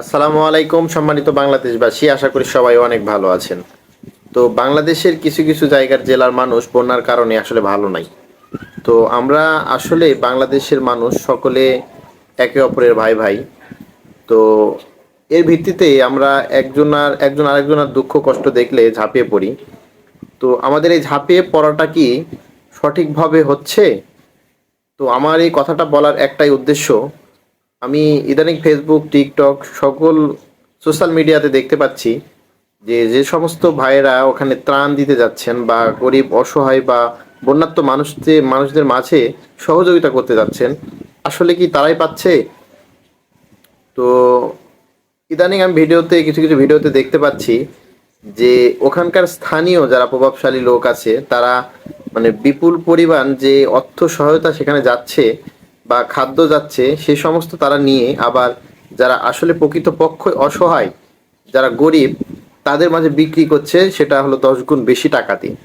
আসসালামু আলাইকুম, সম্মানিত বাংলাদেশবাসী, আশা করি সবাই অনেক ভালো আছেন। তো বাংলাদেশের কিছু কিছু জায়গার জেলার মানুষ বন্যার কারণে আসলে ভালো নাই। তো আমরা আসলে বাংলাদেশের মানুষ সকলে একে অপরের ভাই ভাই। তো এর ভিত্তিতে আমরা একজন আর একজন আরেকজনের দুঃখ কষ্ট দেখলে ঝাঁপিয়ে পড়ি। তো আমাদের এই ঝাঁপিয়ে পড়াটা কি সঠিকভাবে হচ্ছে? তো আমার এই কথাটা বলার একটাই উদ্দেশ্য আমি ইদানিং ফেসবুক টিকটক সকল সোশ্যাল মিডিয়াতে দেখতে পাচ্ছি যে যে সমস্ত ভাইয়েরা ওখানে ত্রাণ দিতে যাচ্ছেন বা গরিব, অসহায় বা বন্যাত্ম মানুষদের মানুষদের মাঝে সহযোগিতা করতে যাচ্ছেন, আসলে কি তারাই পাচ্ছে? তো ইদানিং আমি ভিডিওতে, কিছু কিছু ভিডিওতে দেখতে পাচ্ছি যে, ওখানকার স্থানীয় যারা প্রভাবশালী লোক আছে, তারা মানে বিপুল পরিমাণ যে অর্থ সহায়তা সেখানে যাচ্ছে বা খাদ্য যাচ্ছে, সে সমস্ত তারা নিয়ে আবার যারা আসলে প্রকৃতপক্ষ অসহায়, যারা গরিব, তাদের মাঝে বিক্রি করছে, সেটা হলো দশ গুণ বেশি টাকা দিয়ে।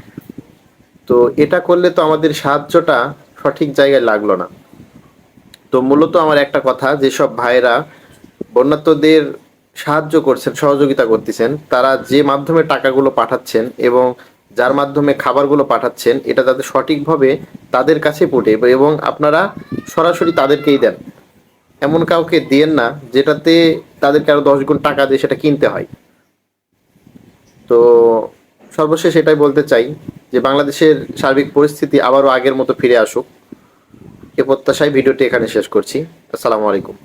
তো এটা করলে তো আমাদের সাহায্যটা সঠিক জায়গায় লাগল না। তো মূলত আমার একটা কথা, যেসব ভাইরা বন্যাত্মদের সাহায্য করছেন, সহযোগিতা করতেছেন, তারা যে মাধ্যমে টাকাগুলো পাঠাচ্ছেন এবং যার মাধ্যমে খাবারগুলো পাঠাচ্ছেন, এটা যাতে সঠিকভাবে তাদের কাছে পড়ে এবং আপনারা সরাসরি তাদেরকেই দেন। এমন কাউকে দেন না, যেটাতে তাদেরকে আরও দশ গুণ টাকা দিয়ে সেটা কিনতে হয়। তো সর্বশেষ এটাই বলতে চাই যে, বাংলাদেশের সার্বিক পরিস্থিতি আবারও আগের মতো ফিরে আসুক। এ প্রত্যাশায় ভিডিওটি এখানে শেষ করছি। আসসালামু আলাইকুম।